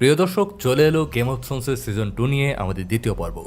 প্রিয় দর্শক, চলে এলো গেম অফ থ্রোনসের সিজন টু নিয়ে আমাদের দ্বিতীয় পর্ব।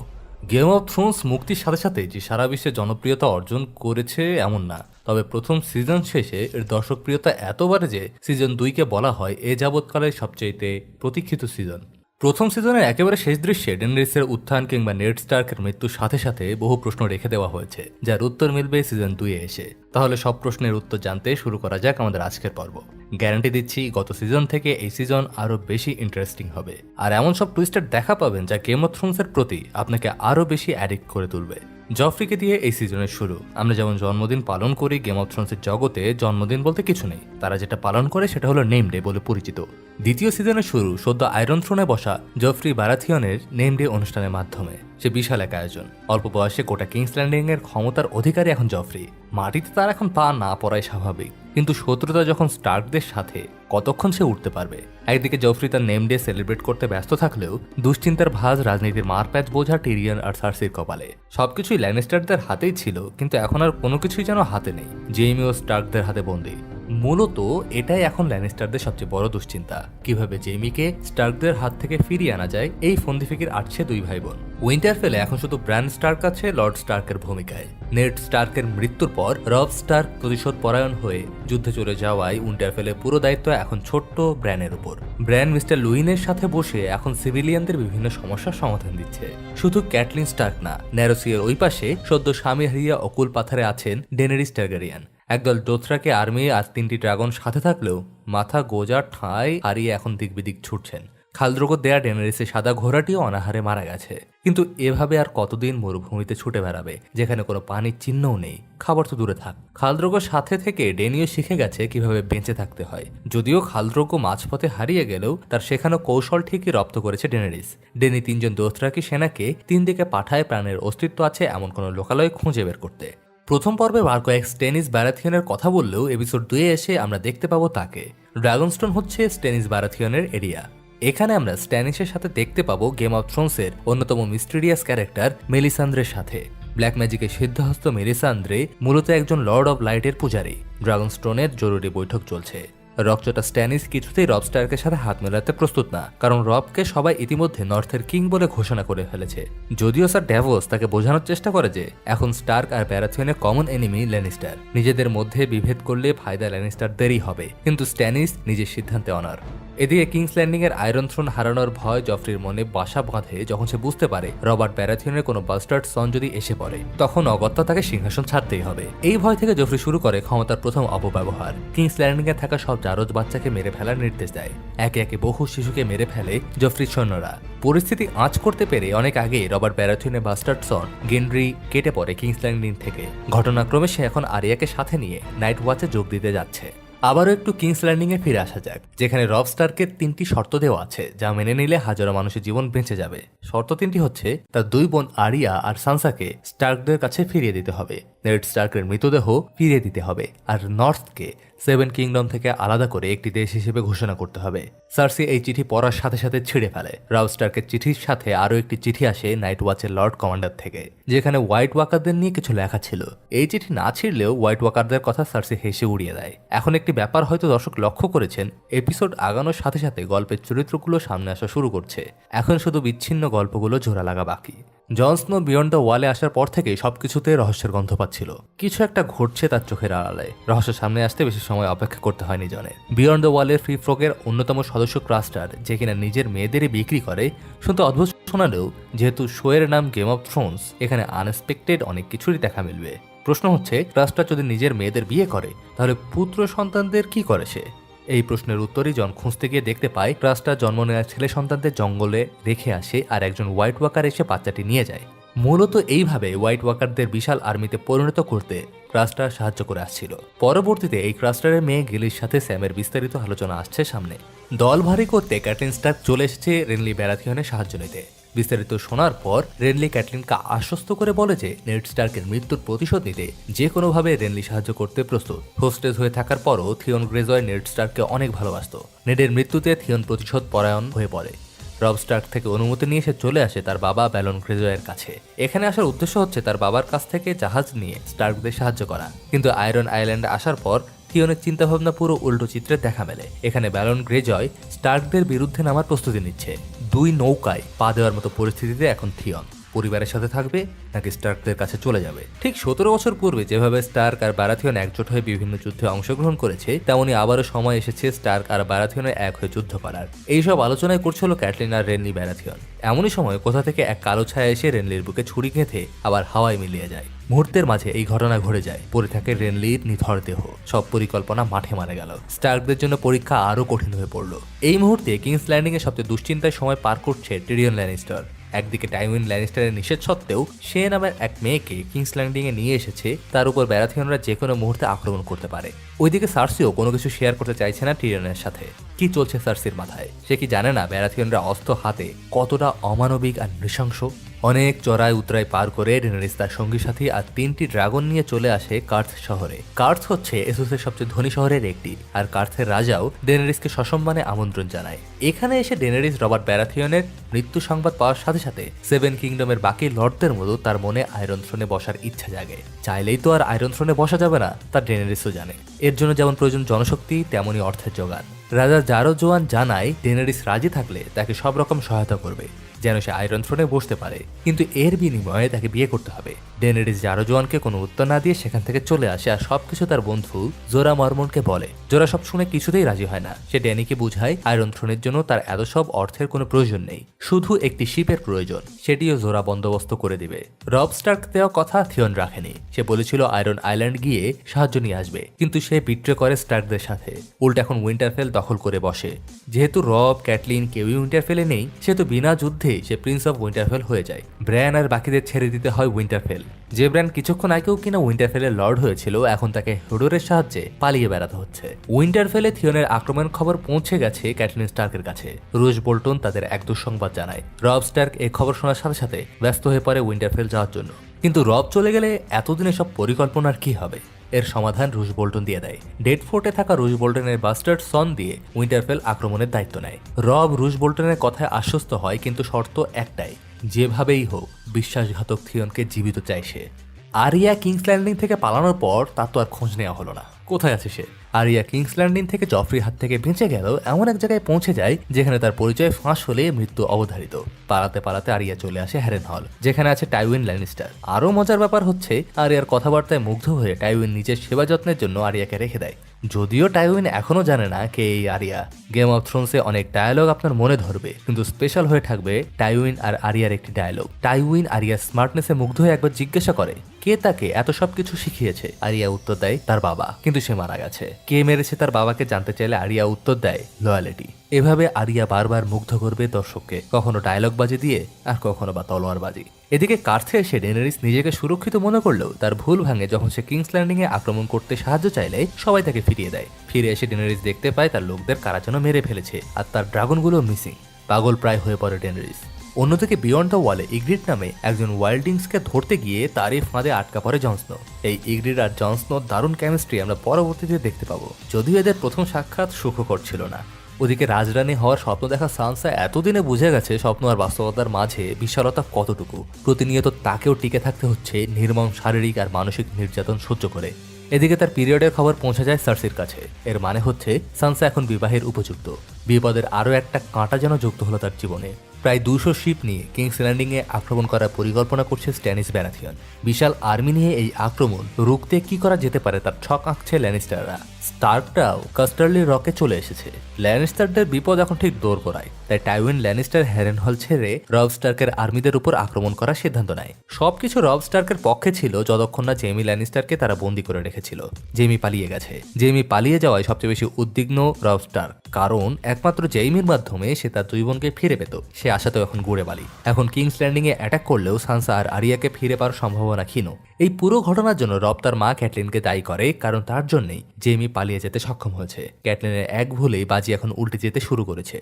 গেম অফ থ্রোন্স মুক্তির সাথে সাথে যে সারা বিশ্বে জনপ্রিয়তা অর্জন করেছে এমন না। তবে প্রথম সিজন শেষে এর দর্শকপ্রিয়তা এত বাড়ে যে সিজন দুইকে বলা হয় এ যাবৎকালের সবচেয়ে প্রতীক্ষিত সিজন প্রথম সিজনের একেবারে শেষ দৃশ্যে ডেনরিসের উত্থান কিংবা নেট স্টার্কের মৃত্যুর সাথে সাথে বহু প্রশ্ন রেখে দেওয়া হয়েছে, যার উত্তর মিলবে সিজন দুইয়ে এসে। তাহলে সব প্রশ্নের উত্তর জানতে শুরু করা যাক আমাদের আজকের পর্ব। গ্যারান্টি দিচ্ছি, গত সিজন থেকে এই সিজন আরও বেশি ইন্টারেস্টিং হবে। আর এমন সব টুইস্টার দেখা পাবেন যা গেম অফ থ্রোনসের প্রতি আপনাকে আরও বেশি অ্যাডিক্ট করে তুলবে। জফরিকে দিয়ে এই সিজনের শুরু। আমরা যেমন জন্মদিন পালন করি গেম অফ থ্রোনসের জগতে জন্মদিন বলতে কিছু নেই। তারা যেটা পালন করে সেটা হলো নেম ডে বলে পরিচিত। দ্বিতীয় সিজনের শুরু, সদ্য আয়রন থ্রোনে বসা জফরি বারাথিয়নের নেম ডে অনুষ্ঠানের মাধ্যমে। সে বিশাল এক আয়োজন। অল্প বয়সে গোটা কিংস ল্যান্ডিং এর ক্ষমতার অধিকারী এখন জফরি। মাটিতে তার এখন পা না পড়াই স্বাভাবিক। কিন্তু শত্রুতা যখন স্টার্কদের সাথে, কতক্ষণ সে উঠতে পারবে? একদিকে জফরি তার নেম ডে সেলিব্রেট করতে ব্যস্ত থাকলেও, দুশ্চিন্তার ভাজ রাজনীতির মারপ্যাচ বোঝা টিরিয়ান আর সার্সির কপালে। সবকিছুই ল্যানিস্টারদের হাতেই ছিল, কিন্তু এখন আর কোনো কিছুই যেন হাতে নেই। জেইমিও স্টার্কদের হাতে বন্দী। মূলত এটাই এখন ল্যানিস্টারদের সবচেয়ে বড় দুশ্চিন্তা। কীভাবে জেমিকে স্টার্কদের হাত থেকে ফিরিয়ে আনা যায়, এই ফন্দিফিকির আটছে দুই ভাই বোন উইন্টারফেলে এখন শুধু ব্র্যান্ড স্টার্ক আছে, লর্ড স্টার্কের ভূমিকায়। নেট স্টার্কের মৃত্যুর পর রব স্টার্ক প্রতিশোধ পরায়ণ হয়ে যুদ্ধে চলে যাওয়ায় উইন্টারফেলে পুরো দায়িত্ব এখন ছোট্ট ব্র্যানের উপর। ব্র্যান মিস্টার লুইনের সাথে বসে এখন সিভিলিয়ানদের বিভিন্ন সমস্যার সমাধান দিচ্ছে। শুধু ক্যাটলিন স্টার্ক না, ন্যারোসিয়ার ওই পাশে সদ্য স্বামী হারিয়া অকুল পাথারে আছেন ডেনারিস টার্গারিয়ান। একদল ডোথরাকে আর্মি আর তিনটি ড্রাগন সাথে থাকলেও মাথা, গোজা, ঠাঁই হারিয়ে এখন দিক বিদিক ছুটছেন। খালদ্রোগ দেয়া ডেনারিসে সাদা ঘোড়াটিও অনাহারে মারা গেছে। কিন্তু এভাবে আর কতদিন মরুভূমিতে ছুটে বেড়াবে, যেখানে কোনো পানির চিহ্নও নেই। খাবার তো দূরে থাক। খালদ্রোগর সাথে থেকে ডেনিও শিখে গেছে কীভাবে বেঁচে থাকতে হয়। যদিও খালদ্রোগ মাঝপথে হারিয়ে গেলেও তার শেখানো কৌশল ঠিকই রপ্ত করেছে ডেনারিস। ডেনি তিনজন দোথরাকি, সেনাকে তিন দিকে পাঠায় প্রাণের অস্তিত্ব আছে এমন কোনো লোকালয় খুঁজে বের করতে। প্রথম পর্বে বার কয়েক স্টেনিস ব্যারাথিয়নের কথা বললেও এপিসোড দুয়ে এসে আমরা দেখতে পাবো তাকে। ড্রাগনস্টোন হচ্ছে স্টেনিস ব্যারাথিয়নের এরিয়া। এখানে আমরা স্ট্যানিসের সাথে দেখতে পাবো গেম অফ থ্রোনসের অন্যতম মিস্টেরিয়াস ক্যারেক্টার মেলিসান্দ্রের সাথে। ব্ল্যাক ম্যাজিকের সিদ্ধহস্ত মেলিসান্দ্রে মূলত একজন লর্ড অব লাইটের পূজারী। ড্রাগনস্টোনের জরুরি বৈঠক চলছে। রকচটা স্ট্যানিস কিছুতেই রব স্টার্কের সাথে হাত মেলাতে প্রস্তুত না, কারণ রবকে সবাই ইতিমধ্যে নর্থের কিং বলে ঘোষণা করে ফেলেছে। যদিও স্যার ড্যাভোস তাকে বোঝানোর চেষ্টা করে যে, এখন স্টার্ক আর প্যারাথিয়নের কমন এনিমি ল্যানিস্টার। নিজেদের মধ্যে বিভেদ করলে ফায়দা ল্যানিস্টারদেরই হবে, কিন্তু স্ট্যানিস নিজের সিদ্ধান্তে অনার। এদিকে কিংস ল্যান্ডিং এর আয়রন থ্রোন হারানোর ভয় জফরির মনে বাসা বাঁধে যখন সে বুঝতে পারে রবার্ট প্যারাথিয়নের কোনো বাস্টার্ড সন যদি এসে পড়ে, তখন অগত্যা তাকে সিংহাসন ছাড়তেই হবে। এই ভয় থেকে জফরি শুরু করে ক্ষমতার প্রথম অপব্যবহার। কিংস ল্যান্ডিং এ থাকা সব জারজ বাচ্চাকে মেরে ফেলার নির্দেশ দেয়। একে একে বহু শিশুকে মেরে ফেলে জফরির সৈন্যরা। পরিস্থিতি আঁচ করতে পেরে অনেক আগে রবার্ট প্যারাথিয়নের বাস্টার্ড সন গেনরি কেটে পড়ে কিংস ল্যান্ডিং থেকে। ঘটনাক্রমে সে এখন আরিয়াকে সাথে নিয়ে নাইট ওয়াচে যোগ দিতে যাচ্ছে। আবারও একটু কিংস ল্যান্ডিং এ ফিরে আসা যাক, যেখানে রব স্টারকে তিনটি শর্ত দেওয়া আছে, যা মেনে নিলে হাজারো মানুষের জীবন বেঁচে যাবে। শর্ত তিনটি হচ্ছে, তার দুই বোন আরিয়া আর সানসাকে স্টার্কদের কাছে ফিরিয়ে দিতে হবে। নেড স্টার্কের মৃতদেহ ফিরিয়ে দিতে হবে আর নর্থকে সেভেন কিংডম থেকে আলাদা করে একটি দেশ হিসেবে ঘোষণা করতে হবে। সার্সি এই চিঠি পড়ার সাথে সাথে ছিঁড়ে ফেলে। রাও স্টার্কের চিঠির সাথে আরও একটি চিঠি আসে নাইট ওয়াচের লর্ড কমান্ডার থেকে, যেখানে হোয়াইট ওয়াকারদের নিয়ে কিছু লেখা ছিল। এই চিঠি না ছিঁড়লেও হোয়াইট ওয়াকারদের কথা সার্সি হেসে উড়িয়ে দেয়। এখন একটি ব্যাপার হয়তো দর্শক লক্ষ্য করেছেন, এপিসোড আগানোর সাথে সাথে গল্পের চরিত্রগুলো সামনে আসা শুরু করছে। এখন শুধু বিচ্ছিন্ন গল্পগুলো জোড়া লাগা বাকি। জন স্নো বিয়ন্ড ওয়ালে আসার পর থেকে সবকিছুতে রহস্যের গন্ধ পাচ্ছিল। কিছু একটা ঘটছে তার চোখের আড়ালে। রহস্য সামনে আসতে বেশি সময় অপেক্ষা করতে হয়নি জনের। বিয়ন্ড ওয়ালের ফ্রি ফ্রকের অন্যতম সদস্য ক্রাস্টার, যে কিনা নিজের মেয়েদেরই বিক্রি করে, শুনতে অদ্ভুত শোনালেও যেহেতু শোয়ের নাম গেম অফ থ্রোনস এখানে আনএক্সপেক্টেড অনেক কিছুরই দেখা মিলবে। প্রশ্ন হচ্ছে, ক্রাস্টার যদি নিজের মেয়েদের বিয়ে করে, তাহলে পুত্র সন্তানদের কি করে সে? এই প্রশ্নের উত্তরই জন খুঁজতে গিয়ে দেখতে পায় ক্রাস্টার জন্ম নেওয়া ছেলে সন্তানদের জঙ্গলে রেখে আসে আর একজন হোয়াইট ওয়াকার এসে বাচ্চাটি নিয়ে যায়। মূলত এইভাবে হোয়াইট ওয়াকারদের বিশাল আর্মিতে পরিণত করতে ক্রাস্টার সাহায্য করে আসছিল। পরবর্তীতে এই ক্রাস্টারের মেয়ে গিলির সাথে স্যামের বিস্তারিত আলোচনা আসছে সামনে। দল ভারী করতে ক্যাটলিন স্টার চলে এসেছে রেনলি ব্যারাথিয়নের সাহায্য নিতে। বিস্তারিত শোনার পর রেনলি ক্যাটলিনকে আশ্বস্ত করে বলে যে নেড স্টার্কের মৃত্যুর প্রতিশোধ নিতে যে কোনোভাবে রেনলি সাহায্য করতে প্রস্তুত। হোস্টেজ হয়ে থাকার পরও থিয়ন গ্রেজয় নেড স্টার্ককে অনেক ভালোবাসত। নেডের মৃত্যুতে থিয়ন প্রতিশোধ পরায়ণ হয়ে পড়ে। রব স্টার্ক থেকে অনুমতি নিয়ে সে চলে আসে তার বাবা ব্যালন গ্রেজয়ের কাছে। এখানে আসার উদ্দেশ্য হচ্ছে তার বাবার কাছ থেকে জাহাজ নিয়ে স্টার্কদের সাহায্য করা। কিন্তু আয়রন আইল্যান্ডে আসার পর থিওনের চিন্তাভাবনা পুরো উল্টো চিত্রে দেখা মেলে। এখানে ব্যালন গ্রেজয় স্টার্কদের বিরুদ্ধে নামার প্রস্তুতি নিচ্ছে। দুই নৌকায় পা দেওয়ার মতো পরিস্থিতিতে এখন থিয়ন। পরিবারের সাথে থাকবে নাকি স্টার্কদের কাছে চলে যাবে? ঠিক সতেরো বছর পূর্বে যেভাবে স্টার্ক আর বারাথিয়ন একজোট হয়ে বিভিন্ন যুদ্ধে অংশগ্রহণ করেছে, তেমনি আবারও সময় এসেছে স্টার্ক আর বারাথিয়নের এক হয়ে যুদ্ধ করার। এইসব আলোচনায় করছিল ক্যাটলিন আর রেনলি ব্যারাথিয়ন এমনই সময় কোথা থেকে এক কালো ছায়া এসে রেনলির বুকে ছুরি গেঁথে আবার হাওয়ায় মিলিয়ে যায়। মুহূর্তের মাঝে এই ঘটনা ঘটে যায়। পড়ে থাকে রেনলির নিথর দেহ। সব পরিকল্পনা মাঠে মারা গেল। স্টার্কদের জন্য পরীক্ষা আরও কঠিন হয়ে পড়ল। এই মুহূর্তে কিংস ল্যান্ডিং এ সবচেয়ে দুশ্চিন্তায় সময় পার করছে টিরিয়ন ল্যানিস্টার। একদিকে টাইউইন ল্যানিস্টারের নিষেধ সত্ত্বেও সে নামের এক মেয়েকে কিংস ল্যান্ডিং এ নিয়ে এসেছে। তার উপর ব্যারাথিয়নরা যে কোনো মুহূর্তে আক্রমণ করতে পারে। ওইদিকে সার্সিও কোনো কিছু শেয়ার করতে চাইছে না টিরিয়নের সাথে। কি চলছে সার্সির মাথায়? সে কি জানে না ব্যারাথিয়নরা অস্ত্র হাতে কতটা অমানবিক আর নৃশংস? অনেক চড়াই উতরাই পার করে ডেনারিস তার সঙ্গী সাথী আর তিনটি ড্রাগন নিয়ে চলে আসে কার্থ শহরে। কার্থ হচ্ছে এসোসের সবচেয়ে ধনী শহরের একটি, আর কার্থের রাজাও ডেনারিসকে সসম্মানে আমন্ত্রণ জানায়। এখানে এসে ডেনারিস রবার্ট ব্যারাথিয়নের মৃত্যু সংবাদ পাওয়ার সাথে সাথে সেভেন কিংডমের বাকি লর্ডদের মতো তার মনে আয়রন থ্রোনে বসার ইচ্ছা জাগে। চাইলেই তো আর আয়রন থ্রোনে বসা যাবে না, তা ডেনারিসও জানে। এর জন্য যেমন প্রয়োজন জনশক্তি, তেমনই অর্থের যোগান। রাজা জারো জোয়ান জানায়, ডেনারিস রাজি থাকলে তাকে সব রকম সহায়তা করবে। যেন সে আয়রন থ্রোনে বসতে পারে। কিন্তু এর বিনিময়ে তাকে বিয়ে করতে হবে। ডেনারিস জারো জোয়ানকে কোনো উত্তর না দিয়ে সেখান থেকে চলে আসে আর সবকিছু তার বন্ধু জোরা মর্মনকে বলে। জোরা সব শুনে কিছুতেই রাজি হয় না। সে ড্যানিকে বুঝায়, আয়রন থ্রোনের জন্য তার এত সব অর্থের কোনো প্রয়োজন নেই। শুধু একটি শিপের প্রয়োজন, সেটিও জোরা বন্দোবস্ত করে দিবে। রব স্টার্ক দেওয়া কথা থিয়ন রাখেনি। সে বলেছিল আয়রন আইল্যান্ড গিয়ে সাহায্য নিয়ে আসবে, কিন্তু সে বিট্রে করে স্টার্কদের সাথে। উল্টা এখন উইন্টারফেল দখল করে বসে। যেহেতু রব, ক্যাটলিন, কেউই উইন্টারফেলে নেই সেহেতু বিনা যুদ্ধে সে প্রিন্স অফ উইন্টারফেল হয়ে যায়। ব্র্যান আর বাকিদের ছেড়ে দিতে হয় উইন্টারফেল যে ব্র্যান্ড কিছুক্ষণ আগেও কিনা উইন্টারফেলের লর্ড হয়েছিল, এখন তাকে হুডোরের সাহায্যে পালিয়ে বেড়াতে হচ্ছে। উইন্টারফেলে থিয়নের আক্রমণ খবর পৌঁছে গেছে ক্যাটলিন স্টার্কের কাছে। রুশ বোল্টন তাদের এক দুঃসংবাদ জানায়। রব স্টার্ক এই খবর শোনার সাথে সাথে ব্যস্ত হয়ে পড়ে উইন্টারফেল যাওয়ার জন্য। কিন্তু রব চলে গেলে এতদিনে সব পরিকল্পনার কি হবে? এর সমাধান রুশ বোল্টন দিয়ে দেয়। ডেড ফোর্টে থাকা রুশ বোল্টনের বাস্টার্ড সন দিয়ে উইন্টারফেল আক্রমণের দায়িত্ব নেয়। রব রুশ বোল্টনের কথায় আশ্বস্ত হয়, কিন্তু শর্ত একটাই, যেভাবেই হোক, বিশ্বাসঘাতক থিয়নকে জীবিত চাইছে আরিয়া কিংস ল্যান্ডিং থেকে পালানোর পর তার তো আর খোঁজ নেওয়া হলো না। কোথায় আছে সে? আরিয়া কিংস ল্যান্ডিং থেকে জফরির হাত থেকে বেঁচে গেল এমন এক জায়গায় পৌঁছে যায় যেখানে তার পরিচয় ফাঁস হলে মৃত্যু অবধারিত। পালাতে পালাতে আরিয়া চলে আসে হ্যারেন হল, যেখানে আছে টাইউইন ল্যানিস্টার। আরও মজার ব্যাপার হচ্ছে, আরিয়ার কথাবার্তায় মুগ্ধ হয়ে টাইউইন নিজের সেবা যত্নের জন্য আরিয়াকে রেখে দেয়। যদিও টাইউইন এখনও জানে না কে এই আরিয়া। গেম অফ থ্রোনসে অনেক ডায়ালগ আপনার মনে ধরবে, কিন্তু স্পেশাল হয়ে থাকবে টাইউইন আর আরিয়ার একটি ডায়ালগ টাইউইন আরিয়ার স্মার্টনেসে মুগ্ধ হয়ে একবার জিজ্ঞাসা করে কে তাকে এত সব কিছু শিখিয়েছে? আরিয়া উত্তর দেয়, তার বাবা। কিন্তু সে মারা গেছে। কে মেরেছে তার বাবাকে জানতে চাইলে আরিয়া উত্তর দেয় লয়ালিটি এভাবে আরিয়া বারবার মুগ্ধ করবে দর্শককে, কখনো ডায়লগ বাজি দিয়ে আর কখনো বা তলোয়ার বাজি। এদিকে কার্থে এসে ডেনারিস নিজেকে সুরক্ষিত মনে করলেও তার ভুল ভাঙে যখন সে কিংস ল্যান্ডিং এ আক্রমণ করতে সাহায্য চাইলে সবাই তাকে ফিরিয়ে দেয়। ফিরে এসে ডেনারিস দেখতে পায় তার লোকদের কারা যেন মেরে ফেলেছে আর তার ড্রাগনগুলো মিসিং পাগল প্রায় হয়ে পড়ে ডেনারিস। অন্যদিকে বিয়ন্ড দ্য ওয়ালে ইগ্রিড নামে একজন ওয়াইল্ডিংসকে ধরতে গিয়ে তারই ফাঁদে আটকা পড়ে জনস্নো এই ইগ্রিড আর জনস্নোর দারুণ কেমিস্ট্রি আমরা পরবর্তীতে দেখতে পাবো। যদিও এদের প্রথম সাক্ষাৎ সুখকর ছিল না। ওদিকে রাজরানী হওয়ার স্বপ্ন দেখা সানসা এতদিনে বুঝে গেছে স্বপ্ন আর বাস্তবতার মাঝে বিশালতা কতটুকু। প্রতিনিয়ত তাকেও টিকে থাকতে হচ্ছে নির্মম শারীরিক আর মানসিক নির্যাতন সহ্য করে। এদিকে তার পিরিয়ডের খবর পৌঁছে যায় সার্সির কাছে। এর মানে হচ্ছে সানসা এখন বিবাহের উপযুক্ত। বিপদের আরও একটা কাঁটা যেন যুক্ত হলো তার জীবনে। প্রায় দুশো শিপ নিয়ে কিংস ল্যান্ডিংয়ে আক্রমণ করার পরিকল্পনা করছে স্ট্যানিস ব্যারাথিয়ন বিশাল আর্মি নিয়ে এই আক্রমণ রুখতে কি করা যেতে পারে তার ছক আঁকছে ল্যানিস্টাররা। স্টার্কটাও কাস্টারলি রকে চলে এসেছে। ল্যানিস্টারদের বিপদ এখন ঠিক দৌড় করায় তাই টাইউইন ল্যানিস্টার হ্যারেন হল ছেড়ে রব স্টার্কের আর্মিদের উপর আক্রমণ করার সিদ্ধান্ত নেয়। সবকিছু রব স্টার্কের পক্ষে ছিল যতক্ষণ না জেমি ল্যানিস্টারকে তারা বন্দি করে রেখেছিল। জেমি পালিয়ে গেছে। জেমি পালিয়ে যাওয়ায় সবচেয়ে বেশি উদ্বিগ্ন রব স্টার্ক, কারণ একমাত্র জেইমির মাধ্যমে সে তার দুই বোনকে ফিরে পেত। সে আশাতেও এখন ঘুরে বালি। এখন কিংস ল্যান্ডিং এ অ্যাটাক করলেও সানসা আর আরিয়াকে ফিরে পাওয়ার সম্ভাবনা ক্ষীণ। এই পুরো ঘটনার জন্য রব তার মা ক্যাটলিনকে দায়ী করে, কারণ তার জন্যই জেমি পালিয়ে যেতে সক্ষম হয়েছে। ক্যাটলিনের এক ভুলেই বাজি এখন উল্টে যেতে শুরু করেছে।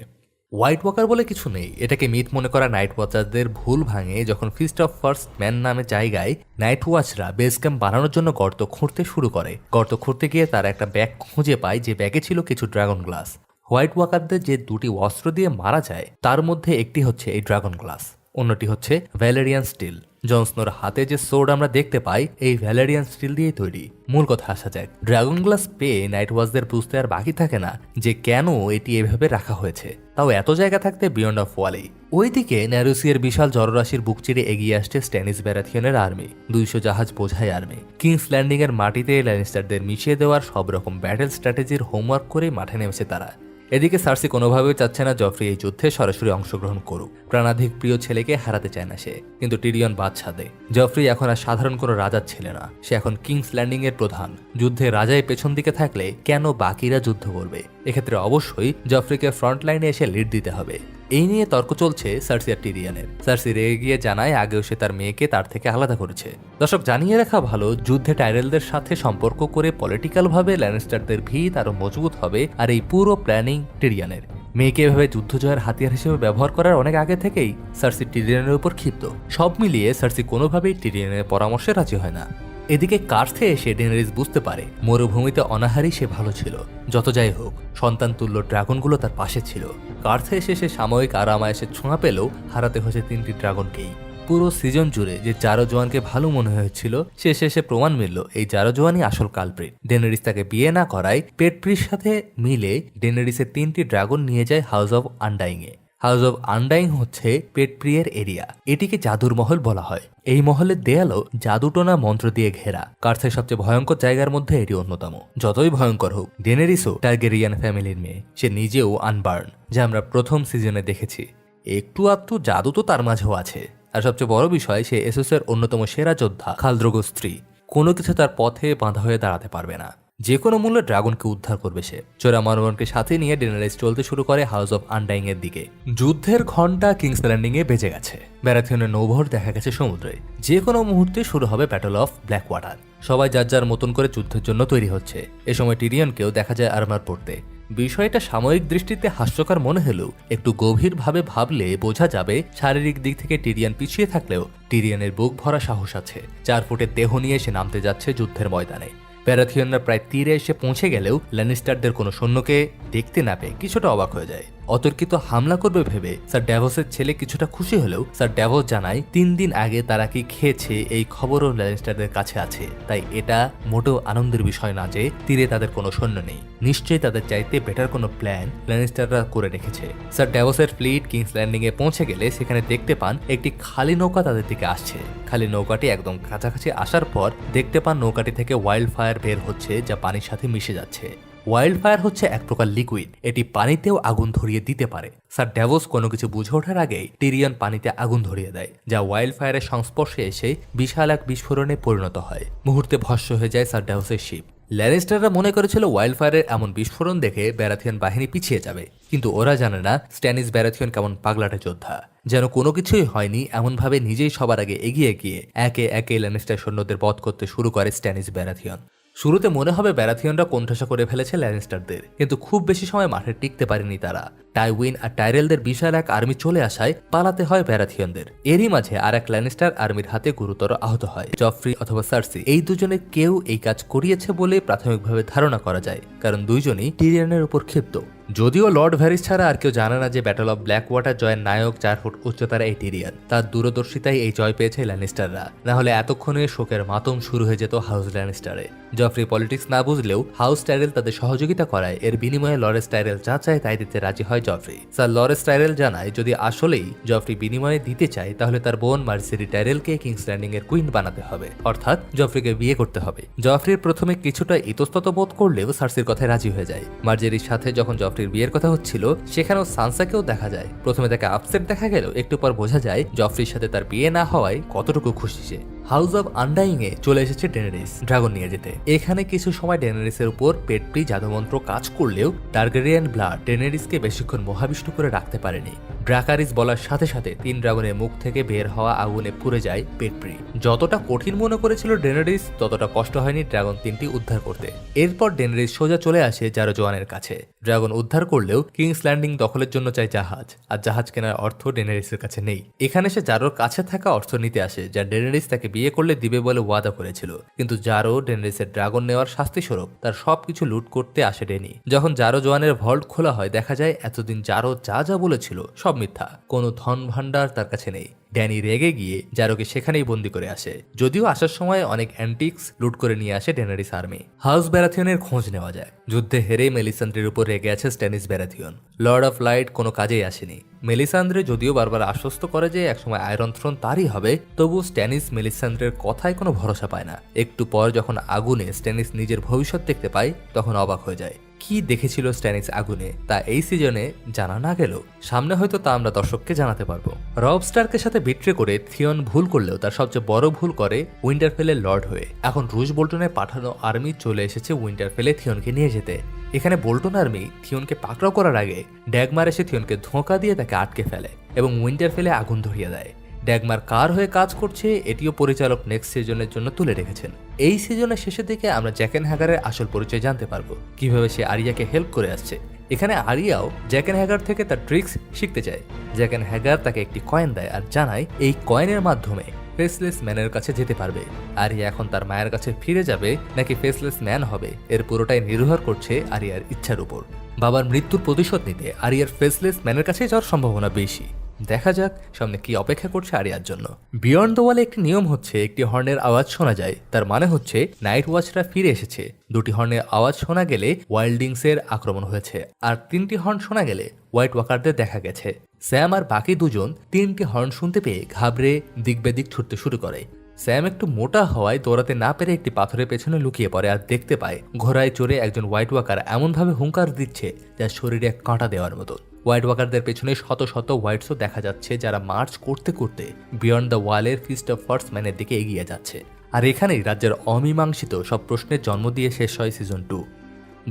হোয়াইট ওয়াকার বলে কিছু নেই। এটাকে মিথ মনে করা নাইট ওয়াচারদের ভুল ভাঙে যখন ফিস্ট অফ ফার্স্ট ম্যান নামে জায়গায় নাইট ওয়াচরা বেস ক্যাম্প বানানোর জন্য গর্ত খুঁড়তে শুরু করে। গর্ত খুঁড়তে গিয়ে তারা একটা ব্যাগ খুঁজে পায় যে ব্যাগে ছিল কিছু ড্রাগন গ্লাস। হোয়াইট ওয়াকারদের যে দুটি অস্ত্র দিয়ে মারা যায়, তার মধ্যে একটি হচ্ছে এই ড্রাগন গ্লাস। অন্যটি হচ্ছে ভ্যালেরিয়ান স্টিল। জনসনোর হাতে যে সোর্ড আমরা দেখতে পাই, এই ভ্যালেরিয়ান স্টিল দিয়ে তৈরি। মূল কথা আসা যাক। ড্রাগন গ্লাস পেয়ে নাইট ওয়াচদের বুঝতে আর বাকি থাকে না, যে কেন এটি এভাবে রাখা হয়েছে। তাও এত জায়গা থাকতে বিয়ন্ড অফ ওয়ালেই ওইদিকে ন্যারোসিয়ার বিশাল জলরাশির বুক চিরে এগিয়ে আসছে স্ট্যানিস ব্যারাথিয়নের আর্মি দুইশো জাহাজ বোঝাই আর্মি কিংস ল্যান্ডিং এর মাটিতে ল্যানিস্টারদের মিশিয়ে দেওয়ার সব রকম ব্যাটেল স্ট্র্যাটেজির হোমওয়ার্ক করে মাঠে নেমেছে তারা। এদিকে সার্সি কোনোভাবেই চাচ্ছে না জফরি এই যুদ্ধে সরাসরি অংশগ্রহণ করুক। প্রাণাধিক প্রিয় ছেলেকে হারাতে চায় না সে, কিন্তু টিরিয়ন বাদশা দেয় জফরি এখন আর সাধারণ কোনো রাজার ছেলে না। সে এখন কিংস ল্যান্ডিং এর প্রধান। যুদ্ধে রাজাই পেছন দিকে থাকলে কেন বাকিরা যুদ্ধ করবে? এক্ষেত্রে অবশ্যই জফরিকে ফ্রন্ট লাইনে এসে লিড দিতে হবে। এই নিয়ে তর্ক চলছে সার্সি আর টিরিয়ানের। সার্সি রেগে গিয়ে জানায় আগেও সে তার মেয়েকে তার থেকে আলাদা করেছে। দর্শক, জানিয়ে রাখা ভালো, যুদ্ধে টাইরেলদের সাথে সম্পর্ক করে পলিটিক্যালভাবে ল্যানিস্টারদের ভিত আরও মজবুত হবে আর এই পুরো প্ল্যানিং টিরিয়ানের। মেয়েকে এভাবে যুদ্ধ জয়ের হাতিয়ার হিসেবে ব্যবহার করার অনেক আগে থেকেই সার্সি টিরিয়ানের উপর ক্ষিপ্ত। সব মিলিয়ে সার্সি কোনোভাবেই টিরিয়ানের পরামর্শে রাজি হয় না। এদিকে কার্থে এসে ডেনারিস বুঝতে পারে, মরুভূমিতে অনাহারই সে ভালো ছিল। যত যাই হোক, সন্তান তুল্য ড্রাগনগুলো তার পাশে ছিল। কার্থে এসে সে সাময়িক আরামায়েসে ছোঁয়া পেলেও হারাতে হয়েছে তিনটি ড্রাগনকেই। পুরো সিজন জুড়ে যে জারো জোয়ানকে ভালো মনে হয়েছিল, সে শেষে প্রমাণ মিলল এই জারো জোয়ানই আসল কালপ্রিট ডেনারিস তাকে বিয়ে না করায় পেটপ্রির সাথে মিলে ডেনেরিসের তিনটি ড্রাগন নিয়ে যায় হাউস অব আন্ডাইংয়ে। হাউস অব আন্ডাইং হচ্ছে পেটপ্রিয়ের এরিয়া। এটিকে জাদুর মহল বলা হয়। এই মহলের দেয়ালও জাদুটোনা মন্ত্র দিয়ে ঘেরা। কার্থের সবচেয়ে ভয়ঙ্কর জায়গার মধ্যে এটি অন্যতম। যতই ভয়ঙ্কর হোক, ডেনেরিসও টার্গেরিয়ান ফ্যামিলির মেয়ে। সে নিজেও আনবার্ন, যা আমরা প্রথম সিজনে দেখেছি। একটু আধটু জাদু তো তার মাঝেও আছে। আর সবচেয়ে বড় বিষয়, সে এসোসের অন্যতম সেরা যোদ্ধা খালদ্রগো স্ত্রী কোনো কিছু তার পথে বাঁধা হয়ে দাঁড়াতে পারবে না। যে কোনো মূল্যে ড্রাগনকে উদ্ধার করবে সে। চোরা মানবনকে সাথে নিয়ে ডেনারেস চলতে শুরু করে হাউস অফ আন্ডাইং এর দিকে। যুদ্ধের ঘণ্টা কিংস ল্যান্ডিং এ বেজে গেছে। ব্যারাথিয়নের নৌভর দেখা গেছে সমুদ্রে। যে কোনো মুহূর্তে শুরু হবে ব্যাটল অফ ব্ল্যাক ওয়াটার সবাই যার যার মতন করে যুদ্ধের জন্য তৈরি হচ্ছে। এ সময় টিরিয়নকেও দেখা যায় আর্মার পড়তে বিষয়টা সাময়িক দৃষ্টিতে হাস্যকর মনে হলেও একটু গভীরভাবে ভাবলে বোঝা যাবে শারীরিক দিক থেকে টিরিয়ান পিছিয়ে থাকলেও টিরিয়ানের বুক ভরা সাহস আছে। চার ফুটে দেহ নিয়ে সে নামতে যাচ্ছে যুদ্ধের ময়দানে। প্যারাথিয়নরা প্রায় তীরে এসে পৌঁছে গেলেও ল্যানিস্টারদের কোনো সৈন্যকে দেখতে না পেয়ে কিছুটা অবাক হয়ে যায়। অতর্কিত হামলা করবে ভেবে স্যার ড্যাভসের ছেলে কিছুটা খুশি হলেও স্যার ড্যাভস জানায়, তিন দিন আগে তারা কি খেয়েছে এই খবরও ল্যানিস্টারদের কাছে আছে। তাই এটা মোটেও আনন্দের বিষয় না যে তীরে তাদের কোনো সৈন্য নেই। নিশ্চয়ই তাদের চাইতে বেটার কোনো প্ল্যান ল্যানিস্টাররা করে রেখেছে। স্যার ড্যাভসের ফ্লিট কিংস ল্যান্ডিং এ পৌঁছে গেলে সেখানে দেখতে পান একটি খালি নৌকা তাদের দিকে আসছে। খালি নৌকাটি একদম কাছাকাছি আসার পর দেখতে পান নৌকাটি থেকে ওয়াইল্ড ফায়ার বের হচ্ছে যা পানির সাথে মিশে যাচ্ছে। ওয়াইল্ড ফায়ার হচ্ছে এক প্রকার লিকুইড এটি পানিতেও আগুন ধরিয়ে দিতে পারে। স্যার ড্যাভোস কোনো কিছু বুঝে ওঠার আগেই টিরিয়ন পানিতে আগুন ধরিয়ে দেয়, যা ওয়াইল্ড ফায়ারের সংস্পর্শে এসে বিশাল এক বিস্ফোরণে পরিণত হয়। মুহূর্তে ভস্য হয়ে যায় স্যার ড্যাভোসের শিপ ল্যানিস্টাররা মনে করেছিল ওয়াইল্ড ফায়ারের এমন বিস্ফোরণ দেখে ব্যারাথিয়ান বাহিনী পিছিয়ে যাবে, কিন্তু ওরা জানে না স্ট্যানিস ব্যারাথিয়ন কেমন পাগলাটে যোদ্ধা। যেন কোনো কিছুই হয়নি, এমনভাবে নিজেই সবার আগে এগিয়ে গিয়ে একে একে ল্যানিস্টার সৈন্যদের বধ করতে শুরু করে স্ট্যানিস ব্যারাথিয়ন শুরুতে মনে হবে ব্যারাথিয়নরা কণ্ঠাসা করে ফেলেছে ল্যানিস্টারদের, কিন্তু খুব বেশি সময় মাঠে টিকতে পারেনি তারা। টাইউইন আর টাইরেলদের বিশাল এক আর্মি চলে আসায় পালাতে হয় ব্যারাথিয়নদের। এরই মাঝে আর এক ল্যানিস্টার আর্মির হাতে গুরুতর আহত হয়, জফ্রি অথবা সার্সি। এই দুজনে কেউ এই কাজ করিয়েছে বলে প্রাথমিকভাবে ধারণা করা যায়, কারণ দুইজনই টিরিয়ানের উপর ক্ষিপ্ত। যদিও লর্ড ভ্যারিস ছাড়া আর কেউ জানে না যে ব্যাটল অফ ব্ল্যাক ওয়াটার জয়ের নায়ক চার ফুট উচ্চতার এই টিরিয়ান তার দূরদর্শিতায় এই জয় পেয়েছে ল্যানিস্টাররা না হলে এতক্ষণে শোকের মাতম শুরু হয়ে যেত হাউস ল্যানিস্টারে জফ্রি পলিটিক্স না বুঝলেও হাউস টাইরেল তাদের সহযোগিতা করায়। এর বিনিময়ে লরেস টাইরেল যা চায় তাই দিতে রাজি হয় জফ্রি স্যার লরেস টাইরেল জানায়, যদি আসলেই জফ্রি বিনিময়ে দিতে চায়, তাহলে তার বোন মার্সিরি টাইরেলকে কিংস ল্যান্ডিং এর কুইন বানাতে হবে। অর্থাৎ জফ্রিকে বিয়ে করতে হবে। জফ্রির প্রথমে কিছুটা ইতস্তত বোধ করলেও সার্সির কথায় রাজি হয়ে যায়। মার্জেরির সাথে যখন জফ্রির বিয়ের কথা হচ্ছিল, সেখানেও সানসাকেও দেখা যায়। প্রথমে তাকে আপসেট দেখা গেল একটু পর বোঝা যায়, জফরির সাথে তার বিয়ে না হওয়ায় কতটুকু খুশি সে। হাউস অব আন্ডাইং এ চলে এসেছে ডেনারিস, ড্রাগন নিয়ে যেতে। এখানে কিছু সময় ডেনারিসের উপর পেটপি জাদুমন্ত্র কাজ করলেও টার্গেরিয়ান ব্লাড ডেনারিসকে বেশিক্ষণ মোহাবিষ্ট করে রাখতে পারেনি। ড্রাকারিস বলার সাথে সাথে তিন ড্রাগনের মুখ থেকে বের হওয়া আগুনে পুড়ে যায় পেটপ্রি যতটা কঠিন মনে করেছিল ডেনারিস, ততটা কষ্ট হয়নি ড্রাগন তিনটি উদ্ধার করতে। এরপর ডেনারিস সোজা চলে আসে জারো জোয়ানের কাছে। ড্রাগন উদ্ধার করলেও কিংস ল্যান্ডিং দখলের জন্য চায় জাহাজ, আর জাহাজ কেনার অর্থ ডেনারিসের কাছে নেই। এখানে সে জারোর কাছে থাকা অর্থ নিতে আসে, যা ডেনারিস তাকে বিয়ে করলে দিবে বলে ওয়াদা করেছিল। কিন্তু জারো ডেনারিসের ড্রাগন নেওয়ার শাস্তি স্বরূপ তার সবকিছু লুট করতে আসে ডেনি। যখন জারো জোয়ানের ভল্ট খোলা হয়, দেখা যায় এতদিন জারো যা যা বলেছিল সব সব মিথ্যা। কোনো ধন ভাণ্ডার তার কাছে নেই। ড্যানি রেগে গিয়ে জারোকে সেখানেই বন্দি করে আসে। যদিও আসার সময় অনেক অ্যান্টিক্স লুট করে নিয়ে আসে ডেনারিস আর্মি। হাউস ব্যারাথিয়নের খোঁজ নেওয়া যায়। যুদ্ধে হেরে মেলিসান্দ্রের উপর রেগে আছে Stannis Baratheon. Lord of light কোনো কাজেই আসেনি। মেলিসান্দ্রে যদিও বারবার আশ্বস্ত করে যে একসময় আয়রন থ্রোন তারই হবে তবু স্ট্যানিস মেলিসান্দ্রের কথায় কোনো ভরসা পায় না। একটু পর যখন আগুনে স্ট্যানিস নিজের ভবিষ্যৎ দেখতে পায়, তখন অবাক হয়ে যায়। কি দেখেছিল স্ট্যানিস আগুনে, তা এই সিজনে জানা না গেলেও, সামনে হয়তো তা আমরা দর্শককে জানাতে পারব। রব স্টার্কের সাথে বিট্রে করে থিয়ন ভুল করলেও তার সবচেয়ে বড় ভুল করে উইন্টারফেলের লর্ড হয়ে। এখন রুশ বোল্টনে পাঠানো আর্মি চলে এসেছে উইন্টারফেলে থিয়নকে নিয়ে যেতে। এখানে বোল্টন আর্মি থিয়নকে পাকড়াও করার আগে ড্যাগমার এসে থিয়নকে ধোঁকা দিয়ে তাকে আটকে ফেলে এবং উইন্টারফেলে আগুন ধরিয়ে দেয়। ড্যাগমার কার হয়ে কাজ করছে, এটিও পরিচালক নেক্সট সিজনের জন্য তুলে রেখেছেন। এই সিজনের শেষের দিকে আমরা জ্যাকেন হ্যাগারের আসল পরিচয় জানতে পারব, কীভাবে সে আরিয়াকে হেল্প করে আসছে। এখানে আরিয়াও জ্যাকেন হ্যাগার থেকে তার ট্রিক্স শিখতে চায়। জ্যাকেন হ্যাগার তাকে একটি কয়েন দেয় আর জানায়, এই কয়েনের মাধ্যমে ফেসলেস ম্যানের কাছে যেতে পারবে। আরিয়া এখন তার মায়ের কাছে ফিরে যাবে, নাকি ফেসলেস ম্যান হবে? এর পুরোটাই নির্ভর করছে আরিয়ার ইচ্ছার উপর। বাবার মৃত্যুর প্রতিশোধ নিতে আরিয়ার ফেসলেস ম্যানের কাছে যাওয়ার সম্ভাবনা বেশি। দেখা যাক সামনে কি অপেক্ষা করছে আরিয়ার জন্য। বিয়ন্ড দ্য ওয়ালে একটি নিয়ম হচ্ছে, একটি হর্নের আওয়াজ শোনা যায়। তার মানে হচ্ছে নাইট ওয়াচরা ফিরে এসেছে। দুটি হর্নের আওয়াজ শোনা গেলে ওয়াইল্ডিংস এর আক্রমণ হয়েছে। আর তিনটি হর্ন শোনা গেলে হোয়াইট ওয়াকারদের দেখা গেছে। স্যাম আর বাকি দুজন তিনটি হর্ন শুনতে পেয়ে ঘাবড়ে দিক বেদিক ছুটতে শুরু করে। স্যাম একটু মোটা হওয়ায় দৌড়াতে না পেরে একটি পাথরের পেছনে লুকিয়ে পড়ে আর দেখতে পায়, ঘোড়ায় চড়ে একজন হোয়াইট ওয়াকার এমনভাবে হুঙ্কার দিচ্ছে যা শরীরে কাঁটা দেওয়ার মতো। হোয়াইট ওয়াকারদের পেছনে শত শত হোয়াইটসও দেখা যাচ্ছে, যারা মার্চ করতে করতে বিয়ন্ড দ্য ওয়ালের ফিস্ট অফ ফার্সম্যানের দিকে এগিয়ে যাচ্ছে। আর এখানেই রাজ্যের অমীমাংসিত সব প্রশ্নের জন্ম দিয়ে শেষ হয় সিজন টু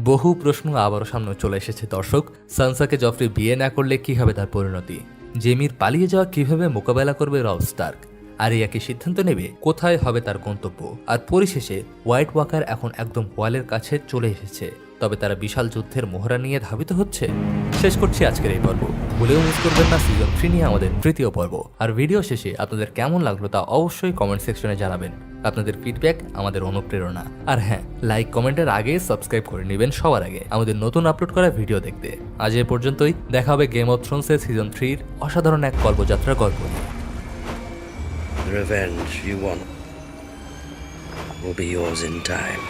বহু প্রশ্ন আবারও সামনে চলে এসেছে, দর্শক। সানসাকে জফরি বিয়ে না করলে কি হবে তার পরিণতি? জেমির পালিয়ে যাওয়া কীভাবে মোকাবেলা করবে রব স্টার্ক আরিয়াকে সিদ্ধান্ত নেবে কোথায় হবে তার গন্তব্য? আর পরিশেষে হোয়াইট ওয়াকার এখন একদম ওয়ালের কাছে চলে এসেছে। তবে তারা বিশাল যুদ্ধের মোহরা নিয়ে ধাবিত হচ্ছে। শেষ করছি আজকের এই পর্ব। ভুলেও মিস করবেন না সিজন থ্রি নিয়ে আমাদের তৃতীয় পর্ব। আর ভিডিও শেষে আপনাদের কেমন লাগল তা অবশ্যই কমেন্ট সেকশনে জানাবেন। আপনাদের ফিডব্যাক আমাদের অনুপ্রেরণা। আর হ্যাঁ লাইক কমেন্টের আগে সাবস্ক্রাইব করে নেবেন সবার আগে আমাদের নতুন আপলোড করা ভিডিও দেখতে। আজ এ পর্যন্তই, দেখা হবে গেম অফ থ্রোনসের সিজন থ্রির অসাধারণ এক কর্মযাত্রার গল্প revenge, you want will be yours in time.